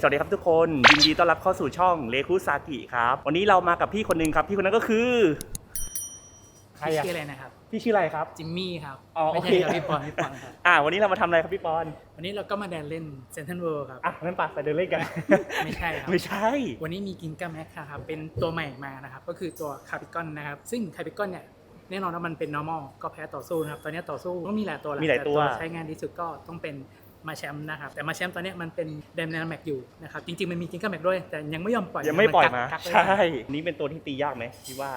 สวัสดีครับทุกคนยินดีต้อนรับเข้าสู่ช่องเลคุซากิครับ วันนี้เรามากับพี่คนหนึ่งครับ พี่คนนั้นก็คือ ใครพี่อะชื่ออะไรนะครับ พี่ชื่ออะไรครับ จิมมี่ครับอ๋อไม่โอเคใช่ครับพี่ปอนพี่ปอนครับ อ่า วันนี้เรามาทำอะไรครับพี่ปอนวันนี้เราก็มาเดินเล่นเซนทรัลเวิลด์ครับ อะงั้นปะไปเดินเล่นกัน ไม่ใช่ครับ ไม่ใช่ วันนี้มีกินกัมแม็กครับ เป็นตัวใหม่มานะครับ ก็คือตัวคาปิกอนนะครับ ซึ่งคาปิกอนเนี่ยแน่นอนว่ามันเป็น normal ก็แพ้ต่อสู้นะครับ ตอนนี้ต่อสู้ก็มีหลายตัวแหละมีหลายตัว แใช้งานดีสุดก็ต้องเป็น มาแชมป์นะครับแต่มาแชมป์ตอนเนี้ยมันเป็นเดมนาแม็กอยู่นะครับจริงๆมันมีกินกัมแม็กด้วยแต่ยังไม่ยอมปล่อยยังไม่ปล่อยมานกักไว้ใช่ นี่เป็นตัวที่ตียากไหมคิดว่า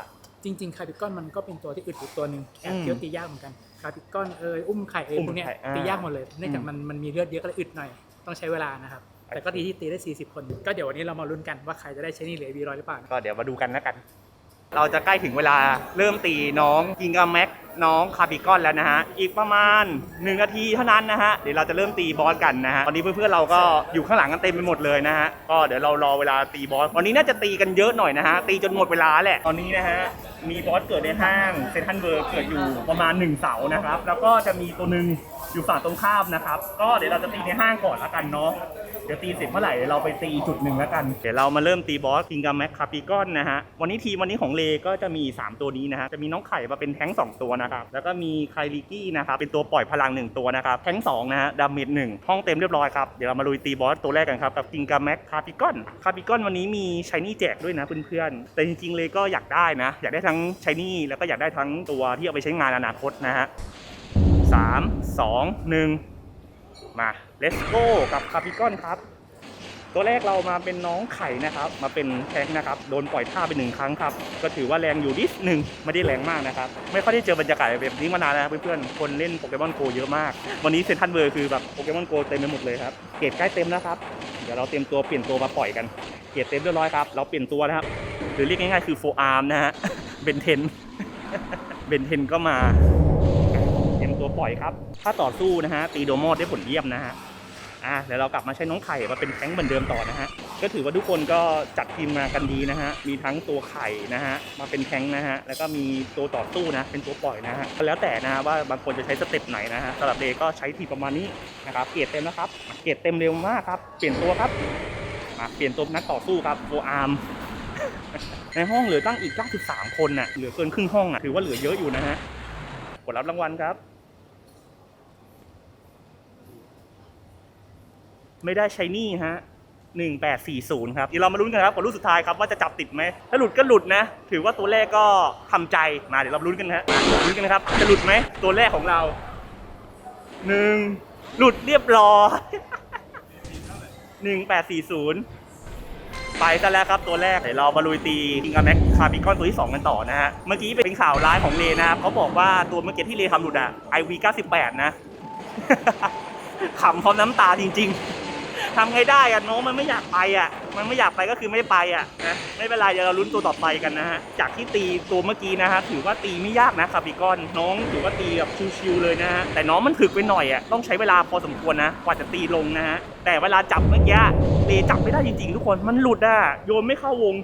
จริงๆคาปิกอนมันก็เป็นตัวที่อึดอยู่ตัวหนึ่งแอบอืมเคี้ยวตียากเหมือนกันคาปิกอนเอยอุ้มไข่เอยอุ้มพวกเนี้ยไข่อ่าตียากหมดเลยเนื่องจากอืมมันมันมีเลือดเยอะก็เลยอึดหน่อยต้องใช้เวลานะครับแต่ก็ดีที่ตีได้ 40 คน ก็เดี๋ยววันนี้เรามาลุ้นกันว่าใครจะได้ใช้นี่เหลือวีร้อยหรือเปล่านะก็เดี๋ยวมาดูกันแล้วกัน เราจะใกล้ถึงเวลาเริ่มตีน้องกิงกาแม็กน้องคาปิกอนแล้วนะฮะ อีกประมาณ 1 นาทีเท่านั้นนะฮะ เดี๋ยวเราจะเริ่มตีบอสกันนะฮะ ตอนนี้เพื่อนๆเราก็อยู่ข้างหลังกันเต็มไปหมดเลยนะฮะ ก็เดี๋ยวเรารอเวลาตีบอส วันนี้น่าจะตีกันเยอะหน่อยนะฮะ ตีจนหมดเวลาแหละ ตอนนี้นะฮะ มีบอสเกิดในห้างเซนทันเบิร์กเกิดอยู่ประมาณ 1 เสานะครับ แล้วก็จะมีตัวหนึ่งอยู่ฝั่งตรงข้ามนะครับ ก็เดี๋ยวเราจะตีในห้างก่อนละกันเนาะ เดี๋ยวตีเสร็จเมื่อไหร่เดี๋ยวเราไปตีจุดหนึ่งแล้วกัน เดี๋ยวเรามาเริ่มตีบอสกิงกัมแม็กคาปิกอนนะฮะ วันนี้ทีมวันนี้ของเลก็จะมี 3 ตัวนี้นะฮะ จะมีน้องไข่มาเป็นแท้ง 2 ตัวนะครับ แล้วก็มีไคลิกี้นะครับ เป็นตัวปล่อยพลัง 1 ตัวนะครับ แท้ง2นะฮะ ดาเมจหนึ่งห้องเต็มเรียบร้อยครับ เดี๋ยวเรามาลุยตีบอสตัวแรกกันครับ กับกิงกัมแม็กคาปิกอน คาปิกอนวันนี้มีชายนี่แจกด้วยนะเพื่อนๆ แต่จริงๆเลก็อยากได้นะ อยากได้ทั้งชายนี่แล้วก็อยากได้ทั้งตัวที่เอาไปใช้งานอนาคตนะฮะสามสองหนึ่งมา let's go กับคาปิกอนครับ ตัวแรกเรามาเป็นน้องไข่นะครับ มาเป็นแท็กนะครับ โดนปล่อยท่าไปหนึ่งครั้งครับ ก็ถือว่าแรงอยู่นิดหนึ่งไม่ได้แรงมากนะครับ ไม่ค่อยได้เจอบรรยากาศแบบนี้มานานแล้วนะเพื่อนๆ คนเล่นโปเกมอนโกเยอะมาก วันนี้เซนทันเบอร์คือแบบโปเกมอนโกเต็มไปหมดเลยครับ เกรดใกล้เต็มแล้วครับ เดี๋ยวเราเตรียมตัวเปลี่ยนตัวมาปล่อยกัน เกรดเต็มเรียบร้อยครับ เราเปลี่ยนตัวนะครับ หรือเรียกง่ายๆคือโฟอาร์มนะฮะ เบนเทน เบนเทนก็มา เตรียมตัวปล่อยครับ ถ้าต่อสู้นะฮะ ตีโดโมดได้ผลเยี่ยมนะฮะ อะเดี๋ยวเรากลับมาใช้น้องไข่มาเป็นแท้งเหมือนเดิมต่อนะฮะก็ถือว่าทุกคนก็จัดทีมมากันดีนะฮะมีทั้งตัวไข่นะฮะมาเป็นแท้งนะฮะแล้วก็มีตัวต่อสู้นะเป็นตัวปล่อยนะฮะก็แล้วแต่นะฮะว่าบางคนจะใช้สเต็ปไหนนะฮะสำหรับเดย์ก็ใช้ทีประมาณนี้นะครับเกียรเต็มแล้วครับเกียรเต็มเร็วมากครับเปลี่ยนตัวครับมาเปลี่ยนตัวนักต่อสู้ครับโฟอาร์มในห้องเหลือตั้งอีก 93 คนน่ะเหลือเกินครึ่งห้องอะถือว่าเหลือเยอะอยู่นะฮะกดรับรางวัลครับ ไม่ได้ใช้นี่ฮะ1840 ครับเดี๋ยวเรามาลุ้นกันครับกับรุ่นสุดท้ายครับว่าจะจับติดไหม ถ้าหลุดก็หลุดนะ ถือว่าตัวแรกก็ทำใจมาเดี๋ยวเราลุ้นกันฮะมาลุ้นกันนะครับ จะหลุดไหม ตัวแรกของเราหนึ่งหลุดเรียบร้อย1840 ไปซะแล้วครับตัวแรกเดี๋ยวเรามาลุยตีกิงกาแม็กคาร์บิคอนตัวที่ 2 กันต่อนะฮะ เมื่อกี้เป็นข่าวร้ายของเลนะครับเขาบอกว่าตัวเมื่อกี้ที่เลทำหลุดอะ IV 98 นะขำพร้อมน้ำตาจริง ๆ ทำไงได้อะน้องมันไม่อยากไปอะมันไม่อยากไปก็คือไม่ไปอะนะไม่เป็นไรเดี๋ยวเราลุ้นตัวต่อไปกันนะฮะจากที่ตีตัวเมื่อกี้นะฮะถือว่าตีไม่ยากนะคาร์บิคอน น้องถือว่าตีแบบชิวๆเลยนะฮะแต่น้องมันถึกไปหน่อยอะต้องใช้เวลาพอสมควรนะกว่าจะตีลงนะฮะแต่เวลาจับเมื่อกี้เลจับไม่ได้จริงๆ ทุกคนมันหลุดอะโยนไม่เข้าวง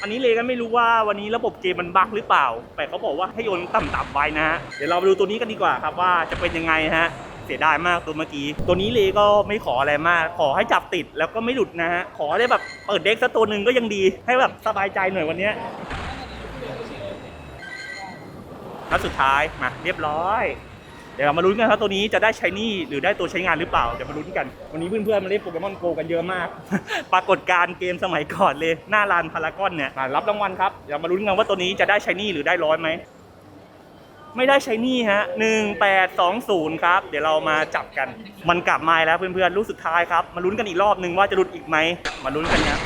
อันนี้เลก็ไม่รู้ว่าวันนี้ระบบเกมมันบั๊กหรือเปล่า แต่เขาบอกว่าให้โยนต่ำๆไว้นะฮะเดี๋ยวเราไปดูตัวนี้กันดีกว่าครับว่าจะเป็นยังไงฮะ สียดายมากตัวเมื่อกี้ ตัวนี้เลก็ไม่ขออะไรมาก ขอให้จับติดแล้วก็ไม่หลุดนะฮะ ขอได้แบบเปิดเด็กสักตัวหนึ่งก็ยังดีให้แบบสบายใจหน่อยวันเนี้ยนัดสุดท้ายมาเรียบร้อย เดี๋ยวเรามาลุ้นกันครับตัวนี้จะได้ใช้นี่หรือได้ตัวใช้งานหรือเปล่าเดี๋ยวมาลุ้นกัน วันนี้เพื่อนๆมาเล่นโปเกมอนโกกันเยอะมาก ปรากฏการณ์เกมสมัยก่อนเลย หน้าลานพารากอนเนี่ยมารับรางวัลครับเดี๋ยวมาลุ้นกันว่าตัวนี้จะได้ใช้นี่หรือได้ร้อยไหม ไม่ได้ใช้หนี่ฮะหนึ่งแปดสองศูนย์ครับ เดี๋ยวเรามาจับกัน มันกลับมาแล้วเพื่อนๆลูกสุดท้ายครับ มาลุ้นกันอีกรอบหนึ่งว่าจะหลุดอีกไหม มาลุ้นกันนะ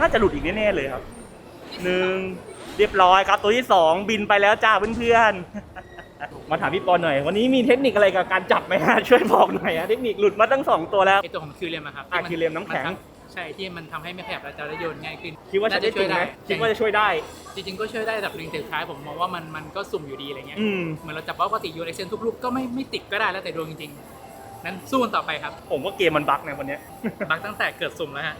น่าจะหลุดอีกแน่ๆเลยครับหนึ่งเรียบร้อยครับ ตัวที่สองบินไปแล้วจ้าเพื่อนๆ มาถามพี่ปอนหน่อย วันนี้มีเทคนิคอะไรกับการจับไหมฮะช่วยบอกหน่อยฮะเทคนิคหลุดมาตั้งสองตัวแล้วไอตัวของคิวเรียมอะครับอะที่คิวเรียมน้ำแข็งทำ ใช่ที่มันทำให้ไม่ขยับแล้วจะได้โยนง่ายขึ้นคิดว่าจะได้จริงไหมน่คิดว่าจะช่วยได้ จริงๆก็ช่วยได้ระดับหนึ่งแต่สุดท้ายผมมองว่ามันมันก็สุ่มอยู่ดีอะไรเงี้ยอืม เหมือนเราจับว่าปกติโยนเอ็กเซนทุกลูกก็ไม่ไม่ติดก็ได้แล้วแต่ดวงจริงๆนั้นสู้กันต่อไปครับผมว่าเกมมันบั๊กนะวันเนี้ย บักตั้งแต่เกิดสุ่มแล้วฮะ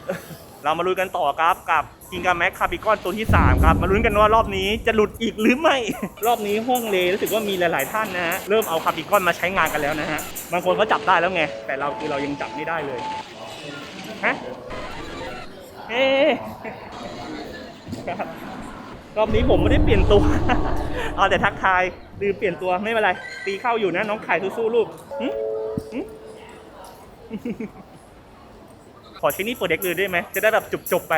เรามาลุ้นกันต่อครับกับกิงกาแม็กคาบิคอนตัวที่ 3 ครับ มาลุ้นกันว่ารอบนี้จะหลุดอีกหรือไม่ รอบนี้ห้องเลรู้สึกว่ามีหลาย ๆ ท่านนะฮะ เริ่มเอาคาบิคอนมาใช้งานกันแล้วนะฮะ บางคนก็จับได้แล้วไง แต่เราคือเรายังจับไม่ได้เลย ฮะ ครับรอบนี้ผมไม่ได้เปลี่ยนตัว เอาแต่ทักทายลืมเปลี่ยนตัวไม่เป็นไร ตีเข้าอยู่นะน้องไข่สู้ๆลูกขอใช้นี่เปิดเด็กเลยได้ไหม จะได้แบบจบๆไป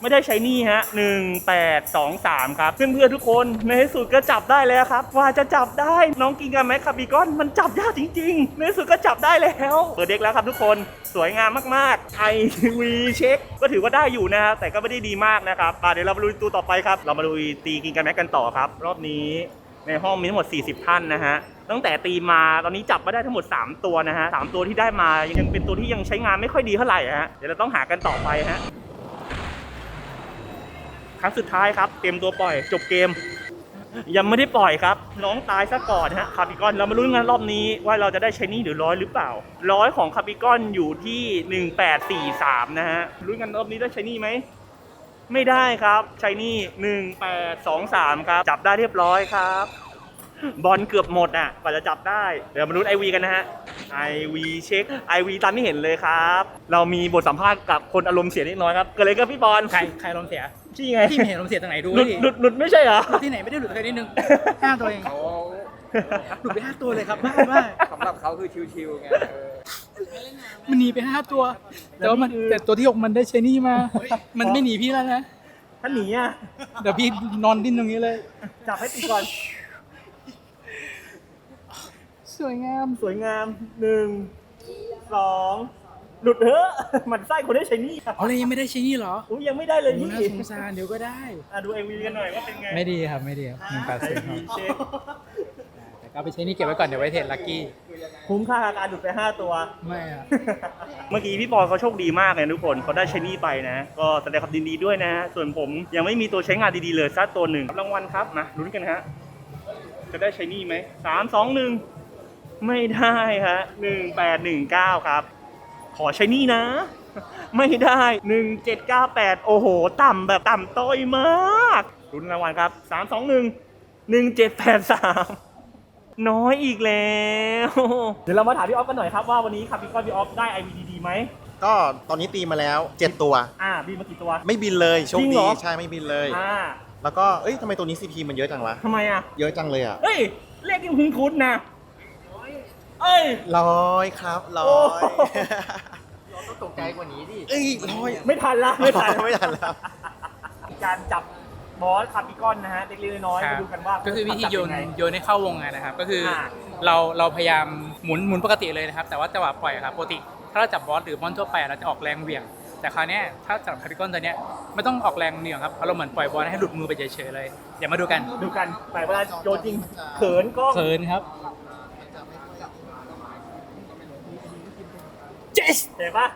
ไม่ได้ใช้นี่ฮะหนึ่งแปดสองสามครับ เพื่อนๆทุกคนในที่สุดก็จับได้แล้วครับ ว่าจะจับได้น้องกินกันไหมคาบิกอน มันจับยากจริงๆ ในที่สุดก็จับได้แล้วเปิดเด็กแล้วครับทุกคนสวยงามมากๆไอวีเช็ค ก็ถือว่าได้อยู่นะครับแต่ก็ไม่ได้ดีมากนะครับเดี๋ยวเรามาลุยตัวต่อไปครับ เรามาลุยตีกินกันแม็กกันต่อครับ รอบนี้ในห้องมีทั้งหมด 40 ท่านนะฮะ ตั้งแต่ตีมา ตอนนี้จับมาได้ทั้งหมด 3 ตัวนะฮะสามตัวที่ได้มา ยังเป็นตัวที่ยังใช้งานไม่ค่อยดีเท่าไหร่ฮะ เดี๋ยวเราต้องหากันต่อไปฮะ ครั้งสุดท้ายครับ เตรียมตัวปล่อยจบเกม ยังไม่ได้ปล่อยครับ น้องตายซะก่อนฮะคาปิกอนเรามาลุ้นกันรอบนี้ว่าเราจะได้ใช้นี่หรือร้อยหรือเปล่า ร้อยของคาปิกอนอยู่ที่ 1843 นะฮะลุ้นกันรอบนี้ได้ใช้นี่ไหมไม่ได้ครับใช้นี่ 1823 ครับ จับได้เรียบร้อยครับบอลเกือบหมดอะกว่าจะจับได้ เดี๋ยวมาลุ้นไอวีกันนะฮะไอวีเช็คไอวีตามที่เห็นเลยครับ เรามีบทสัมภาษณ์กับคนอารมณ์เสียนิดน้อยครับ เกิดอะไรกับพี่บอลใครใครลมเสีย ที่ไงที่ไม่เห็นลมเสียตรงไหนดูหลุดดิหลุดหลุดไม่ใช่เหรอหลุดที่ไหนไม่ได้หลุดเคยนิดนึงห้าตัวเองหลุดไปห้าตัวเลยครับบ้าบ้าสำหรับเขาคือชิวๆไงเออมันหนีไปห้าตัวแต่ว่ามันแต่ตัวที่หกมันได้เชนี่มา มันไม่หนีพี่แล้วนะถ้าหนีอะเดี๋ยวพี่นอนดิ้นตรงนี้เลยจับให้ตีก่อน สวยงามสวยงามหนึ่งสอง หลุดเถอะมันไส้คนได้ใช้หนี่เอาเลยยังไม่ได้เชนี่เหรออุ้ยยังไม่ได้เลยโอ้นี่น่าสงสารเดี๋ยวก็ได้ อะดูไอวีกันหน่อยว่าเป็นไงไม่ดีครับไม่ดีครับหนึ่งแปดไอสิบควีรับเช็คแต่ก็ไปเชนี่เก็บไว้ก่อนเดี๋ยวไว้เทรดลัคกี้คุ้มค่ากับการหลุดไปห้าตัว ไม่อะเมื่อกี้พี่บอลเขาโชคดีมากเลยทุกคนเขาได้ใช้หนี่ไปนะ ก็แสดงความยินดีด้วยนะ ส่วนผมยังไม่มีตัวใช้งานดีๆเลยสักตัวหนึ่งรางวัลครับมาลุ้นกันฮะจะได้ใช้หนี่ไหมสามสองหนึ่งไม่ได้ฮะหนึ่งแปดหนึ่งเก้าครับ ขอใช้หนี่นะ ไม่ได้หนึ่งเจ็ดเก้าแปดโอ้โห ต่ำแบบต่ำต้อยมากลุ้นรางวัลครับสามสองหนึ่งหนึ่งเจ็ดแปดสามน้อยอีกแล้ว เดี๋ยวเรามาถามพี่ออฟกันหน่อยครับว่าวันนี้ครับพี่ก้อนพี่ออฟได้ IVDD ไหมก็ตอนนี้ตีมาแล้ว 7 ตัว อ่าบินมากี่ตัว ไม่บินเลยโชคจริงเหดีรอ ใช่ไม่บินเลย อ่าแล้วก็เอ้ยทำไมตัวนี้ CP มันเยอะจังวะทำไมอะ เยอะจังเลยอะ เฮ้ย เลขยังคุ้นๆนะ เอ้ย ร้อยครับร้โอ้อยต้องตกใจกว่านี้ดิเอ้ยร้อยไม่ทันละไม่ทันไม่ทันแล้ว การจับบอสคาร์บิกอนนะฮะเล็กๆน้อยๆมาดูกันว่าก็คือวิธีโยนจับงไง โยนให้เข้าวงอะนะครับ ก็คืออา เราเราพยายามหมุนหมุนปกติเลยนะครับ แต่ว่าจังหวะปล่อยอะครับปกติถ้าเราจับบอสหรือมอนทั่วไปเราจะออกแรงเหวี่ยง แต่คราวเนี้ยถ้าจับคาร์บิคอนตัวเนี้ยไม่ต้องออกแรงเหวี่ยงครับเพราะเราเหมือนปล่อยบอลให้หลุดมือไปเฉยๆเลย เดี๋ยวมาดูกันดูกันแต่เวลาโยนจริงเขินกล้องเขินครับ เห็นปะ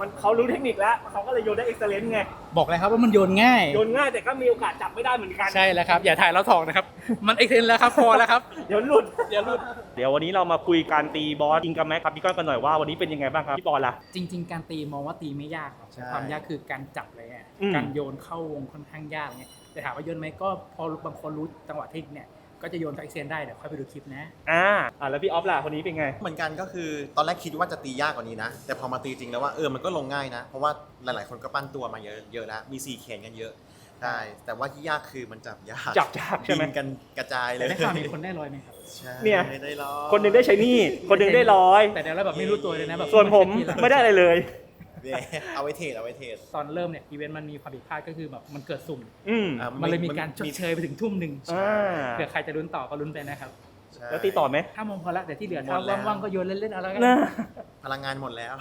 มันเขารู้เทคนิคแล้วเขาก็เลยโยนได้เอ็กซ์เลนไงบอกเลยครับว่ามันโยนง่าย โยนง่ายแต่ก็มีโอกาสจับไม่ได้เหมือนกัน ใช่แล้วครับ อย่าถ่ายแล้วถอกนะครับ มันเอ็กเซนแล้วครับพอแล้วครับเดี๋ยวหลุดเดี๋ยวหลุดเดี๋ยววันนี้เรามาคุยการตีบอสกิงกับแม็กครับพี่ก้อนกันหน่อยว่าวันนี้เป็นยังไงบ้างครับพี่บอลล่ะ จริง ๆ การตีมองว่าตีไม่ยากหรอกใช่ความยากคือการจับเลยอะอืม การโยนเข้าวงค่อนข้างยากเนี่ยแต่ถามว่าโยนไหมก็พอบางคนรู้จังหวะเทคนิคเนี่ย ก็จะโยนกับเอ็กเซนได้เดี๋ยวค่อยไปดูคลิปนะ อ่าอ่าแล้วพี่ออฟล่ะคนนี้เป็นไง เหมือนกันก็คือตอนแรกคิดว่าจะตียากกว่านี้นะ แต่พอมาตีจริงแล้วว่าเออมันก็ลงง่ายนะ เพราะว่าหลาย ๆ คนก็ปั้นตัวมาเยอะเยอะแล้วมีซีเขียนกันเยอะใช่แต่ว่าที่ยากคือมันจับยากจับยากใช่ไหม บินกันกระจายเลแต่ยได้ข่าวมีคนได้ร้อยไหมครับ ใช่เนี่ย ได้ร้อยคนหนึ่งได้ใช้หนี่ คนหนึ่งได้ร้อย แต่เดี๋ยวเราแบบไม่รู้ตัวเลยนะแบบส่วนผมทีหลังไม่ได้อะไรเลย เนี่ยเอาไว้เทรดเอาไว้เทรดตอนเริ่มเนี่ยอีเวนต์มันมีความผิดพลาดก็คือแบบมันเกิดสุ่ม อืม อะ มันเลยมีการชดเชยไปถึงทุ่มหนึ่งอ่าเผื่อใครจะลุ้นต่อก็ลุ้นไปนะครับ ใช่แล้วตีต่อไหมห้าโมงพอละแต่ที่เหลือหมถ้าดแล้วว่างๆก็โยนเล่นๆเอาแล้วกันนะ พลังงานหมดแล้ว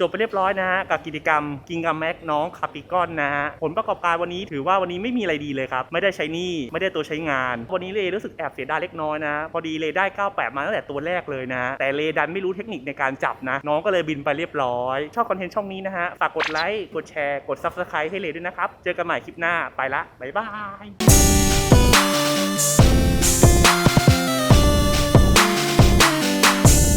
จบไปเรียบร้อยนะฮะกับกิจกรรมกิงกับแม็กน้องคาปิกอนนะฮะผลประกอบการวันนี้ถือว่าวันนี้ไม่มีอะไรดีเลยครับ ไม่ได้ใช้หนี่ไม่ได้ตัวใช้งาน วันนี้เลรู้สึกแอบเสียดายเล็กน้อยนะ พอดีเลได้ 98 มาตั้งแต่ตัวแรกเลยนะ แต่เลดันไม่รู้เทคนิคในการจับนะ น้องก็เลยบินไปเรียบร้อย ชอบคอนเทนต์ช่องนี้นะฮะฝากกดไลค์กดแชร์กด Subscribe ให้เลด้วยนะครับเจอกันใหม่คลิปหน้าไปละบ๊ายบาย